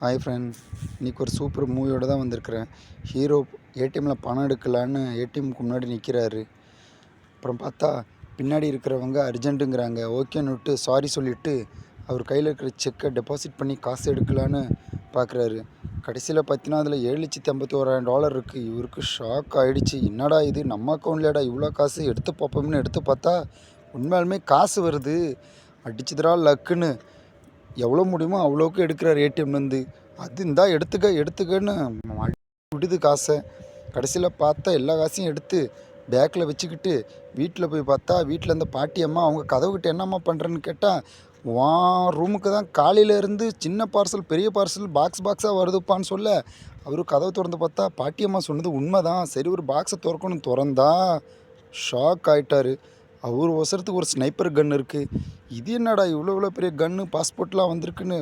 Hi friend இன்றைக்கி ஒரு super மூவியோடு தான் வந்திருக்கிறேன். ஹீரோ ஏடிஎம்மில் பணம் எடுக்கலான்னு ஏடிஎம்க்கு முன்னாடி நிற்கிறாரு அப்புறம் பார்த்தா பின்னாடி இருக்கிறவங்க அர்ஜென்ட்டுங்கிறாங்க. ஓகேன்னு விட்டு சாரி சொல்லிவிட்டு அவர் கையில் இருக்கிற செக்கை டெபாசிட் பண்ணி காசு எடுக்கலான்னு பார்க்குறாரு கடைசியில் பார்த்தீங்கன்னா அதில் ஏழு லட்சத்தி ஐம்பத்தி ஓராயிரம் டாலர் இருக்குது இவருக்கு ஷாக் ஆகிடுச்சு என்னடா இது? நம்ம அக்கௌண்ட்லடா இவ்வளோ காசு எடுத்து பார்ப்போம்னு எடுத்து பார்த்தா உண்மையாலுமே காசு வருது. அடிச்சுதுரா லக்குன்னு எவ்வளோ முடியுமோ அவ்வளோக்கு எடுக்கிறார் ஏடிஎம்லேருந்து அது இந்தா எடுத்துக்க எடுத்துக்கன்னு விடுது காசை. கடைசியில் பார்த்தா எல்லா காசையும் எடுத்து பேக்கில் வச்சுக்கிட்டு வீட்டில் போய் பார்த்தா வீட்டில் இருந்த பாட்டி அம்மா அவங்க கதவுக்கிட்ட என்னம்மா பண்ணுறேன்னு கேட்டால் வா ரூமுக்கு தான் காலையிலேருந்து சின்ன பார்சல் பெரிய பார்சல் பாக்ஸ் பாக்ஸாக வருதுப்பான்னு சொல்ல. அவரு கதவை திறந்து பார்த்தா பாட்டியம்மா சொன்னது உண்மை தான் சரி ஒரு பாக்ஸை திறக்கணும் திறந்தா ஷாக் ஆகிட்டார் அவர் ஒசரத்துக்கு ஒரு ஸ்னைப்பர் கன் இருக்குது இது என்னடா இவ்வளோ இவ்வளோ பெரிய கன்று பாஸ்போர்ட்லாம் வந்திருக்குன்னு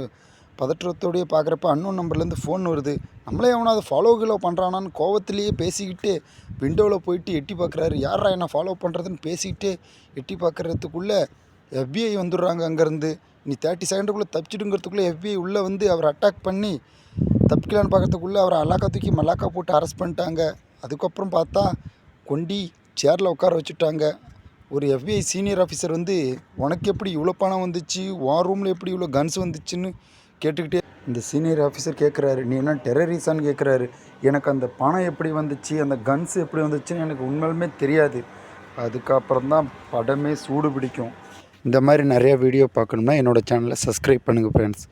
பதற்றத்தோடையே பார்க்குறப்ப அன்னோன் நம்பர்லேருந்து ஃபோன் வருது. நம்மளே எவனா அதை ஃபாலோ கிலோ பண்ணுறானான்னு கோவத்திலேயே பேசிக்கிட்டு விண்டோவில் போயிட்டு எட்டி பார்க்குறாரு. யாரா என்ன ஃபாலோ பண்ணுறதுன்னு பேசிக்கிட்டே எட்டி பார்க்குறதுக்குள்ளே எஃபிஐ வந்துடுறாங்க அங்கேருந்து. நீ தேர்ட்டி செகண்டுக்குள்ளே தப்பிச்சிடுங்கிறதுக்குள்ளே எஃபிஐ உள்ளே வந்து அவர் அட்டாக் பண்ணி தப்பிக்கலான்னு பார்க்குறதுக்குள்ளே அவரை அலாக்கா தூக்கி மல்லாக்கா போட்டு அரெஸ்ட் பண்ணிட்டாங்க. அதுக்கப்புறம் பார்த்தா கொண்டி சேரில் உட்கார வச்சுட்டாங்க. ஒரு எஃபிஐ சீனியர் ஆஃபீஸர் வந்து உனக்கு எப்படி இவ்வளோ பணம் வந்துச்சு? வார் ரூமில் எப்படி இவ்வளோ கன்ஸ் வந்துச்சுன்னு கேட்டுக்கிட்டே இந்த சீனியர் ஆஃபீஸர் கேட்குறாரு நீ என்ன டெரரிசான்னு கேட்குறாரு எனக்கு அந்த பணம் எப்படி வந்துச்சு? அந்த கன்ஸ் எப்படி வந்துச்சுன்னு எனக்கு உண்மையிலுமே தெரியாது. அதுக்கப்புறம் தான் படமே சூடு பிடிக்கும் இந்த மாதிரி நிறைய வீடியோ பார்க்கணும்னா என்னோடய சேனலை சப்ஸ்கிரைப் பண்ணுங்கள் ஃப்ரெண்ட்ஸ்